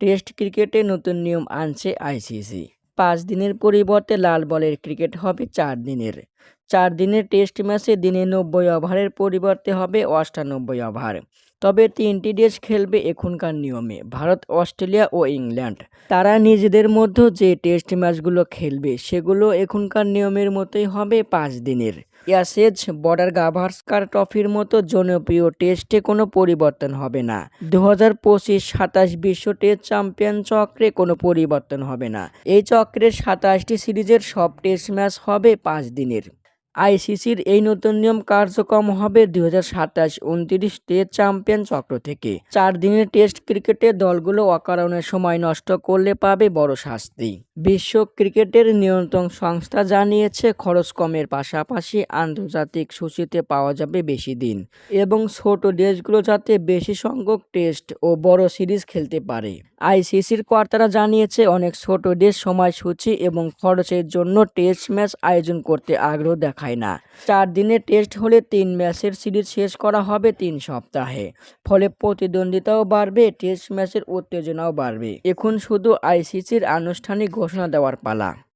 Test ক্রিকেটে নতুন নিয়ম আনছে আইসিসি। পাঁচ দিনের পরিবর্তে লাল বলের ক্রিকেট হবে চার দিনের। চার দিনের টেস্ট ম্যাচে দিনে নব্বই ওভারের পরিবর্তে হবে অষ্টানব্বই ওভার। তবে তিনটি দেশ খেলবে এখনকার নিয়মে, ভারত, অস্ট্রেলিয়া ও ইংল্যান্ড। তারা নিজেদের মধ্যে যে টেস্ট ম্যাচগুলো খেলবে, সেগুলো এখনকার নিয়মের মতোই হবে পাঁচ দিনের। অ্যাশেজ বর্ডার গাভাস্কার ট্রফির মতো জনপ্রিয় টেস্টে কোনো পরিবর্তন হবে না। দু হাজার পঁচিশ সাতাশ বিশ্ব টেস্ট চ্যাম্পিয়ন চক্রে কোনো পরিবর্তন হবে না। এই চক্রের সাতাশটি সিরিজের সব টেস্ট ম্যাচ হবে পাঁচ দিনের। আইসিসির এই নতুন নিয়ম কার্যক্রম হবে দুই হাজার সাতাশ উনত্রিশ টেস্ট চ্যাম্পিয়ন চক্র থেকে। চার দিনের টেস্ট ক্রিকেটে দলগুলো অকারণে সময় নষ্ট করলে পাবে বড় শাস্তি। বিশ্ব ক্রিকেটের নিয়ন্ত্রণ সংস্থা জানিয়েছে, খরচ কমের পাশাপাশি আন্তর্জাতিক সূচিতে পাওয়া যাবে বেশি দিন এবং ছোট দেশগুলো যাতে বেশি সংখ্যক টেস্ট ও বড় সিরিজ খেলতে পারে। আইসিসির কর্তারা জানিয়েছে, অনেক ছোট দেশ সময়সূচি এবং খরচের জন্য টেস্ট ম্যাচ আয়োজন করতে আগ্রহ দেখায়। না। চার দিনের টেস্ট হলে তিন ম্যাচের সিরিজ শেষ করা হবে তিন সপ্তাহে। ফলে প্রতিদ্বন্দ্বিতাও বাড়বে টেস্ট ম্যাচের উত্তেজনাও বাড়বে। এখন শুধু আইসিসির আনুষ্ঠানিক ঘোষণা দেওয়ার পালা।